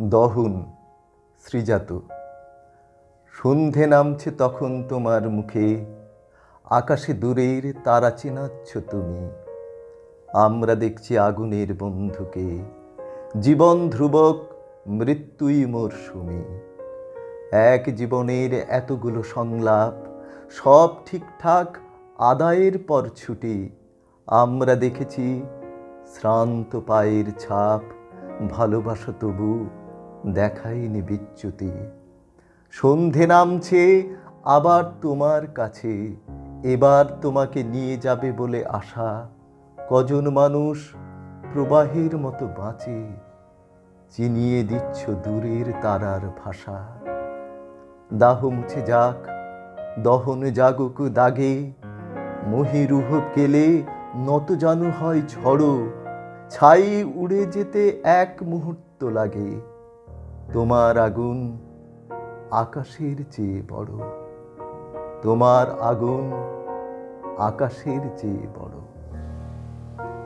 দহন শ্রীজাত সন্ধে নামছে তখন তোমার মুখে, আকাশে দূরের তারা চেনাচ্ছ তুমি। আমরা দেখছি আগুনের বন্ধুকে, জীবন ধ্রুবক মৃত্যুই মরশুমি এক জীবনের এতগুলো সংলাপ, সব ঠিকঠাক আদায়ের পর ছুটি। আমরা দেখেছি শ্রান্ত পায়ের ছাপ, ভালোবাসা তবু দেখায়নি বিচ্যুতি। সন্ধে নামছে, আবার তোমার কাছে। এবার তোমাকে নিয়ে যাবে বলে আশা। কজন মানুষ প্রবাহের মতো বাঁচে। চিনিয়ে দিচ্ছ দূরের তারার ভাষা। দাহ মুছে যাক, দহন জাগুক দাগে। মহিরুহ কেলে নত জানু হয় ঝড়ো। ছাই উড়ে যেতে এক মুহূর্ত লাগে। তোমার আগুন আকাশের চেয়ে বড়। তোমার আগুন আকাশের চেয়ে বড়।